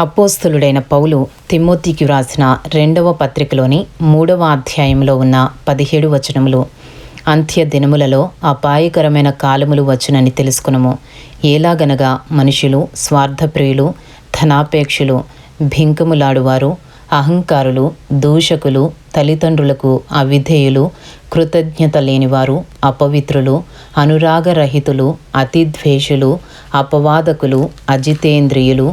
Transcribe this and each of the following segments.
అపోస్తులుడైన పౌలు తిమ్మోతికి వ్రాసిన రెండవ పత్రికలోని మూడవ అధ్యాయంలో ఉన్న పదిహేడు వచనములు అంత్య దినములలో అపాయకరమైన కాలములు వచ్చునని తెలుసుకునము. ఏలాగనగా మనుషులు స్వార్థప్రియులు ధనాపేక్షులు భింకములాడువారు అహంకారులు దూషకులు తల్లిదండ్రులకు అవిధేయులు కృతజ్ఞత లేనివారు అపవిత్రులు అనురాగరహితులు అతిద్వేషులు అపవాదకులు అజితేంద్రియులు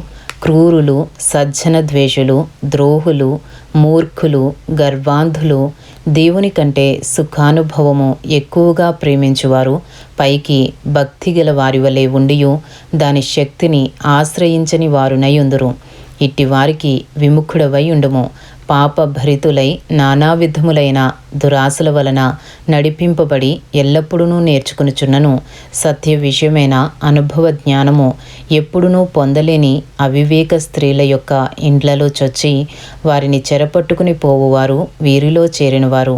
క్రూరులు సజ్జన ద్వేషులు ద్రోహులు మూర్ఖులు గర్వాంధులు దేవుని కంటే సుఖానుభవము ఎక్కువగా ప్రేమించువారు పైకి భక్తి గల వారి వలె ఉండియు దాని శక్తిని ఆశ్రయించని వారునై ఉందురు. ఇట్టి వారికి విముఖుడవై ఉండుము. పాపభరితులై నానా విధములైన దురాశల వలన నడిపింపబడి ఎల్లప్పుడూ నేర్చుకునుచున్నను. సత్య విషయమైన అనుభవ జ్ఞానము ఎప్పుడునూ పొందలేని అవివేక స్త్రీల యొక్క ఇండ్లలో చొచ్చి వారిని చెరపట్టుకుని పోవువారు వీరిలో చేరినవారు.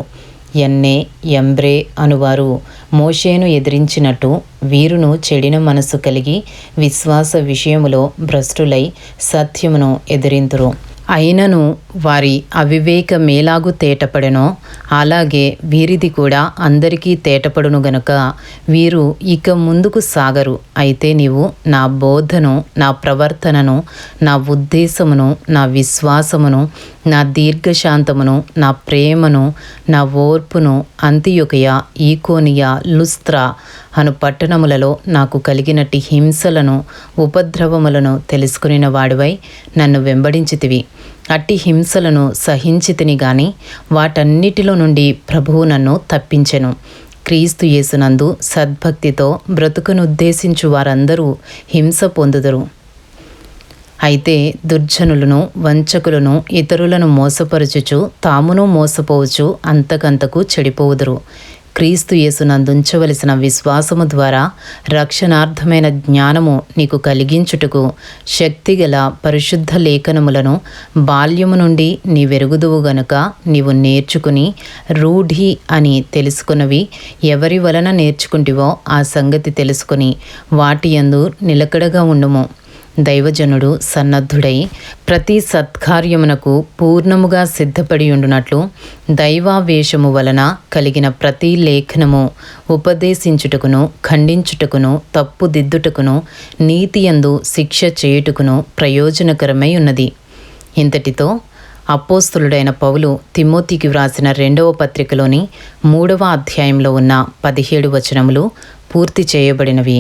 ఎన్నే ఎంబ్రే అనువారు. మోషేను ఎదిరించినట్టు వీరును చెడిన మనసు కలిగి విశ్వాస విషయములో భ్రష్టులై సత్యమును ఎదిరింతురు. అయినను వారి అవివేక మేలాగు తేటపడెనో అలాగే వీరిది కూడా అందరికీ తేటపడును గనుక వీరు ఇక ముందుకు సాగరు. అయితే నీవు నా బోధను నా ప్రవర్తనను నా ఉద్దేశమును నా విశ్వాసమును నా దీర్ఘశాంతమును నా ప్రేమను నా ఓర్పును అంత్యొకయ ఈకోనియా లుస్త్రా అను పట్టణములలో నాకు కలిగినట్టి హింసలను ఉపద్రవములను తెలుసుకునిన వాడివై నన్ను వెంబడించితివి. అట్టి హింసలను సహించితిని గాని వాటన్నిటిలో నుండి ప్రభువు నన్ను తప్పించెను. క్రీస్తు యేసునందు సద్భక్తితో బ్రతుకును ఉద్దేశించు వారందరూ హింస పొందుదురు. అయితే దుర్జనులను వంచకులను ఇతరులను మోసపరచుచు తామును మోసపోవచ్చు అంతకంతకు చెడిపోవుదురు. క్రీస్తు యేసునందుంచవలసిన విశ్వాసము ద్వారా రక్షణార్థమైన జ్ఞానము నీకు కలిగించుటకు శక్తిగల పరిశుద్ధ లేఖనములను బాల్యము నుండి నీ వెరుగుదువు గనుక నీవు నేర్చుకుని రూఢి అని తెలుసుకున్నవి ఎవరి వలన నేర్చుకుంటివో ఆ సంగతి తెలుసుకుని వాటి యందు నిలకడగా ఉండుము. దైవజనుడు సన్నద్ధుడై ప్రతి సత్కార్యమునకు పూర్ణముగా సిద్ధపడి ఉండునట్లు దైవావేశము వలన కలిగిన ప్రతి లేఖనము ఉపదేశించుటకును ఖండించుటకును తప్పుదిద్దుటకును నీతియందు శిక్ష చేయుటకును ప్రయోజనకరమై ఉన్నది. ఇంతటితో అపోస్తులుడైన పౌలు తిమోతికి వ్రాసిన రెండవ పత్రికలోని మూడవ అధ్యాయంలో ఉన్న పదిహేడు వచనములు పూర్తి చేయబడినవి.